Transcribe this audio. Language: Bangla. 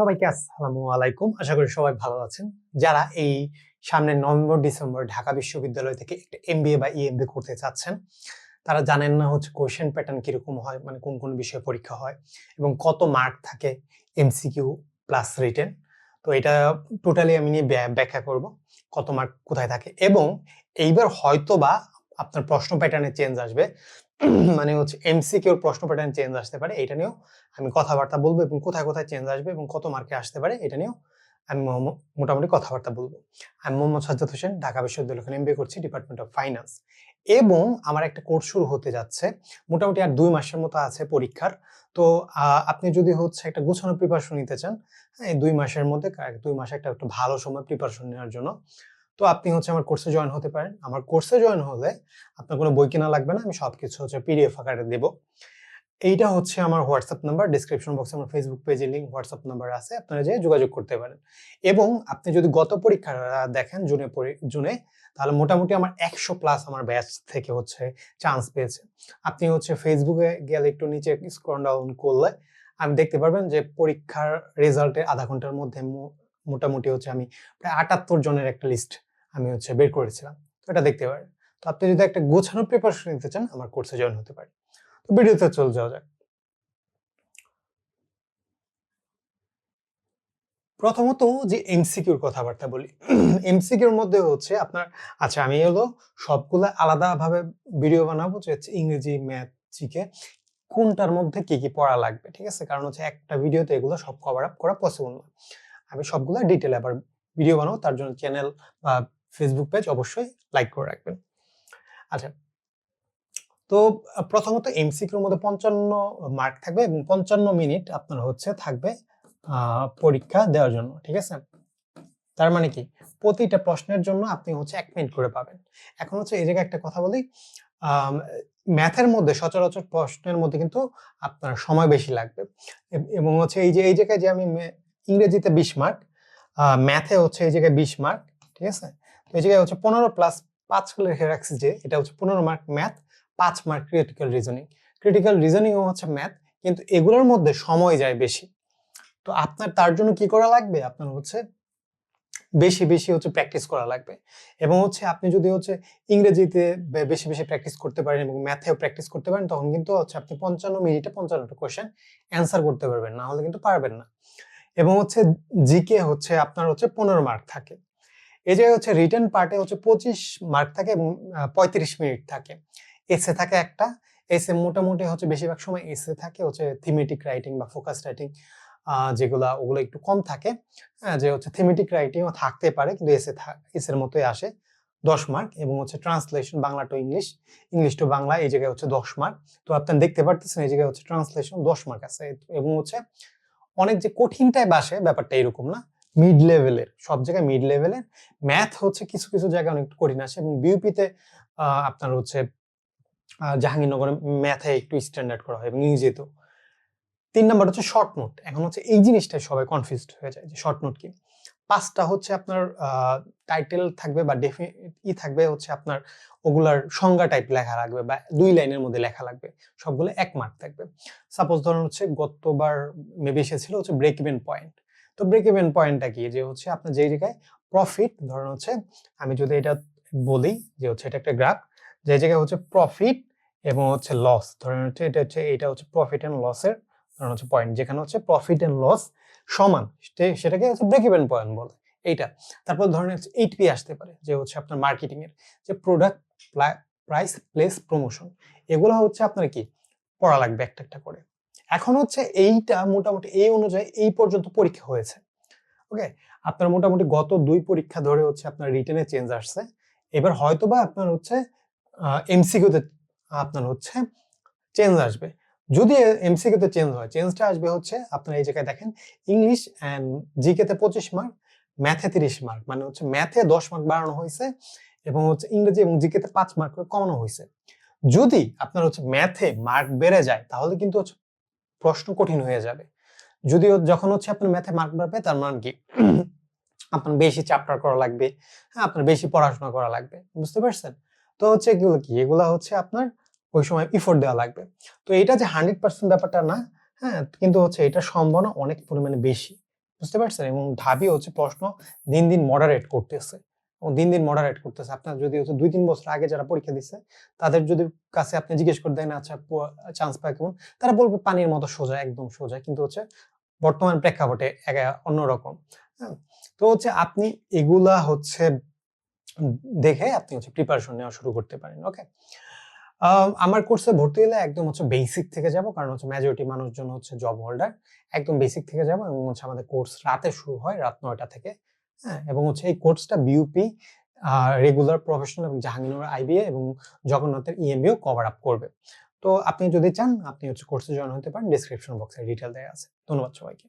সবাইকে আসসালামু আলাইকুম। আশা করি সবাই ভালো আছেন। যারা এই সামনে নভেম্বর, ডিসেম্বর ঢাকা বিশ্ববিদ্যালয় থেকে একটা এমবিএ বা ইএমবিএ করতে চাচ্ছেন, তারা জানেন না হচ্ছে কোয়েশ্চেন প্যাটার্ন কীরকম হয় মানে কোন কোন বিষয়ে পরীক্ষা হয় এবং কত মার্ক থাকে এমসিকিউ প্লাস রিটেন তো এটা টোটালি আমি নিয়ে ব্যাখ্যা করব, কত মার্ক কোথায় থাকে এবং এইবার হয়তো বা আপনার প্রশ্ন প্যাটার্নে চেঞ্জ আসবে। মানে হচ্ছে এমসিকিউর প্রশ্ন প্যাটার্ন চেঞ্জ আসতে পারে এটা নিয়েও আমি কথাবার্তা বলব এবং কোথায় কোথায় চেঞ্জ আসবে এবং কত মার্কে আসতে পারে এটা নিয়েও আমি মোটামুটি কথাবার্তা বলব। আমি মোহাম্মদ সাজ্জাদ হোসেন ঢাকা বিশ্ববিদ্যালয় এম এমবিএ করছি ডিপার্টমেন্ট অফ ফাইন্যান্স এবং আমার একটা কোর্স শুরু হতে যাচ্ছে মোটামুটি আর দুই মাসের মতো আছে পরীক্ষার। তো আপনি যদি হচ্ছে একটা গুছানো প্রিপারেশন নিতে চান হ্যাঁ, এই দুই মাসের মধ্যে দুই মাসে একটা একটু ভালো সময় প্রিপারেশন নেওয়ার জন্য তো আপনি হচ্ছে আমার কোর্সে জয়েন হতে পারেন। আমার কোর্সে জয়েন হলে আপনার কোনো বই কেনা লাগবে না, আমি সব কিছু হচ্ছে পিডিএফ আকারে দেবো। এইটা হচ্ছে আমার হোয়াটসঅ্যাপ নাম্বার ডিসক্রিপশন বক্সে আমার ফেসবুক পেজে লিঙ্ক হোয়াটসঅ্যাপ নাম্বার আছে, আপনারা যে যোগাযোগ করতে পারেন। এবং আপনি যদি গত পরীক্ষা দেখেন জুনে জুনে, তাহলে মোটামুটি আমার একশো প্লাস আমার ব্যাচ থেকে হচ্ছে চান্স পেয়েছে। আপনি হচ্ছে ফেসবুকে গেলে একটু নিচে স্ক্রল ডাউন করলে আমি দেখতে পারবেন যে পরীক্ষার রেজাল্টে আধা ঘণ্টার মধ্যে মোটামুটি হচ্ছে আমি প্রায় আটাত্তর জনের একটা লিস্ট আমি হচ্ছে বের করেছিলাম। তো এটা দেখতে পারেন। তো আপনি যদি একটা গোছানো প্রিপারেশন নিতে চান, আমার কোর্সে জয়েন হতে পারেন তো ভিডিওতে চলে যাওয়া যাক। প্রথমত যে এমসিকিউর কথাবার্তা বলি। এমসিকিউর মধ্যে হচ্ছে আপনার আচ্ছা আমি হলো সবগুলো আলাদাভাবে ভিডিও বানাবো যে হচ্ছে ইংরেজি ম্যাথ জিকে কোনটার মধ্যে কি কি পড়া লাগবে, ঠিক আছে? কারণ হচ্ছে একটা ভিডিওতে এগুলো সব কভার আপ করা পসিবল না। আমি সবগুলো ডিটেল আবার ভিডিও বানাবো, তার জন্য চ্যানেল বা ফেসবুক পেজ অবশ্যই লাইক করে রাখবেন। আচ্ছা তো প্রথমত এমসিকিউর মধ্যে পঞ্চান্ন মার্ক থাকবে এবং পঞ্চান্ন মিনিট আপনার হচ্ছে থাকবে পরীক্ষা দেওয়ার জন্য, ঠিক আছে? তার মানে কি? প্রতিটা প্রশ্নের জন্য আপনি হচ্ছে এক মিনিট করে পাবেন। এখন হচ্ছে এই জায়গায় একটা কথা বলি ম্যাথের মধ্যে সচরাচর প্রশ্নের মধ্যে কিন্তু আপনার সময় বেশি লাগবে। এবং হচ্ছে এই যে, এই জায়গায় যে আমি ইংরেজিতে বিশ মার্ক ম্যাথে হচ্ছে এই জায়গায় বিশ মার্ক ঠিক আছে? এই জায়গায় হচ্ছে পনেরো প্লাস পাঁচ লিখে রাখছি যে, এটা হচ্ছে পনেরো মার্ক ম্যাথ পাঁচ মার্ক ক্রিটিক্যাল রিজনিং ক্রিটিক্যাল রিজনিংও হচ্ছে ম্যাথ কিন্তু এগুলোর মধ্যে সময় যায় বেশি। তো আপনার তার জন্য কি করা লাগবে? আপনার হচ্ছে বেশি বেশি হচ্ছে প্র্যাকটিস করা লাগবে। এবং হচ্ছে আপনি যদি হচ্ছে ইংরেজিতে বেশি বেশি প্র্যাকটিস করতে পারেন এবং ম্যাথেও প্র্যাকটিস করতে পারেন, তখন কিন্তু হচ্ছে আপনি পঞ্চান্ন মিনিটে পঞ্চান্নটা কোয়েশ্চেন অ্যান্সার করতে পারবেন, না হলে কিন্তু পারবেন না। এবং হচ্ছে জিকে হচ্ছে আপনার হচ্ছে পনেরো মার্ক থাকে। এই যে হচ্ছে রিটার্ন পার্টে হচ্ছে পঁচিশ মার্ক থাকে এবং পঁয়ত্রিশ মিনিট থাকে। এসে থাকে একটা। এসে মোটামুটি হচ্ছে বেশিরভাগ সময় এসে থাকে, হচ্ছে থিমেটিক রাইটিং বা ফোকাস রাইটিং যেগুলা, ওগুলো একটু কম থাকে। যে হচ্ছে থিমেটিক রাইটিংও থাকতে পারে, কিন্তু এসে এসের মতোই আসে। দশ মার্ক এবং হচ্ছে translation Bangla to English English to Bangla, এই জায়গায় হচ্ছে দশ মার্ক তো আপনি দেখতে পারতেছেন, এই জায়গায় হচ্ছে ট্রান্সলেশন দশ মার্ক আছে। এবং হচ্ছে অনেক যে কঠিনটাই বাসে ব্যাপারটা এরকম না। মিড লেভেলের সব জায়গায় মিড লেভেলের ম্যাথ হচ্ছে কিছু কিছু জায়গায় অনেক কঠিন আসে এবং বিউপিতে আপনার হচ্ছে আহ, জাহাঙ্গীরনগরে ম্যাথে একটু স্ট্যান্ডার্ড করা হয় এবং ইংরেজিতেও তিন নাম্বার হচ্ছে শর্ট নোট এখন হচ্ছে এই জিনিসটাই সবাই কনফিউজড হয়ে যায় যে শর্ট নোট কি। পাঁচটা হচ্ছে আপনার টাইটেল থাকবে বা ডেফি ই থাকবে হচ্ছে আপনার ওগুলার সংজ্ঞা টাইপ লেখা লাগবে বা দুই লাইনের মধ্যে লেখা লাগবে। সবগুলো এক মার্ক থাকবে। সাপোজ ধরুন হচ্ছে গতবার মেবি এসেছিল হচ্ছে ব্রেক ইভেন পয়েন্ট তো ব্রেক ইভেন পয়েন্টটা কি? যে হচ্ছে আপনার যেই জায়গায় প্রফিট ধরুন হচ্ছে, আমি যদি এটা বলি যে হচ্ছে এটা একটা গ্রাফ যে জায়গায় হচ্ছে প্রফিট এবং হচ্ছে লস ধরেন হচ্ছে এটা হচ্ছে এটা হচ্ছে প্রফিট এন্ড লসের ধরেন হচ্ছে পয়েন্ট যেখানে হচ্ছে প্রফিট এন্ড লস সমান সেটাকে হচ্ছে ব্রেক ইভেন পয়েন্ট বলে, এইটা। তারপর ধরেন হচ্ছে এইট পি আসতে পারে, যে হচ্ছে আপনার মার্কেটিং এর, যে প্রোডাক্ট প্রাইস প্লেস প্রমোশন এগুলো হচ্ছে আপনার কি? পড়া লাগবে একটা একটা করে। এখন হচ্ছে এইটা মোটামুটি এই অনুযায়ী এই পর্যন্ত পরীক্ষা হয়েছে। ওকে? আপনার মোটামুটি গত দুই পরীক্ষা ধরে হচ্ছে আপনার রিটেনে চেঞ্জ আসছে। এবার হয়তো বা আপনার হচ্ছে এমসিকিউতে আপনার হচ্ছে চেঞ্জ আসবে। যদি এমসিকিউতে চেঞ্জ হয়, চেঞ্জটা আসবে হচ্ছে আপনার এই জায়গায় দেখেন, ইংলিশ অ্যান্ড জিকেতে পঁচিশ মার্ক, ম্যাথে তিরিশ মার্ক মানে হচ্ছে ম্যাথে দশ মার্ক বাড়ানো হয়েছে এবং হচ্ছে ইংরেজি এবং জিকেতে পাঁচ মার্ক করে কমানো হয়েছে। যদি আপনার হচ্ছে ম্যাথে মার্ক বেড়ে যায়, তাহলে কিন্তু হচ্ছে প্রশ্ন কঠিন হয়ে যাবে। যদিও যখন হচ্ছে আপনার ম্যাথে মার্ক বাড়বে তার মানে কি? আপনার বেশি চ্যাপ্টার করা লাগবে হ্যাঁ আপনার বেশি পড়াশোনা করা লাগবে বুঝতে পারছেন? তো হচ্ছে এগুলো কি? এগুলো হচ্ছে আপনার ওই সময় ইফোর্ট দেওয়া লাগবে। তো এটা যে হান্ড্রেড পার্সেন্ট ব্যাপারটা না হ্যাঁ কিন্তু হচ্ছে এটা সম্ভাবনা অনেক পরিমাণে বেশি বুঝতে পারছেন? এবং ঢাবি হচ্ছে প্রশ্ন দিন, দিন মডারেট করতেছে। দিন, দিন মডারেট করতেছে। আপনার যদি হচ্ছে ২-৩ বছর আগে যারা পরীক্ষা দিচ্ছে তাদের যদি কাছে আপনি জিজ্ঞেস করে দেন আচ্ছা চান্স পায় কেমন? তারা বলবে পানির মতো সোজা, একদম সোজা। কিন্তু হচ্ছে বর্তমান প্রেক্ষাপটে অন্যরকম। হ্যাঁ? তো হচ্ছে আপনি এগুলা হচ্ছে দেখে আপনি হচ্ছে প্রিপারেশন নেওয়া শুরু করতে পারেন। ওকে? আমার কোর্সে ভর্তি হলে একদম হচ্ছে বেসিক থেকে যাব। কারণ হচ্ছে মেজরিটি মানুষজন হচ্ছে জব হোল্ডার। একদম বেসিক থেকে যাব এবং হচ্ছে আমাদের কোর্স রাতে শুরু হয়, রাত নয়টা থেকে। হ্যাঁ? এবং হচ্ছে এই কোর্সটা বিউপি রেগুলার প্রফেশনাল এবং জাহাঙ্গীরনগর আইবিএ এবং জগন্নাথের ইএমবিও কভার আপ করবে। তো আপনি যদি চান, আপনি হচ্ছে কোর্সে জয়েন হতে পারেন। ডিসক্রিপশন বক্সে ডিটেল দেওয়া আছে। ধন্যবাদ সবাইকে।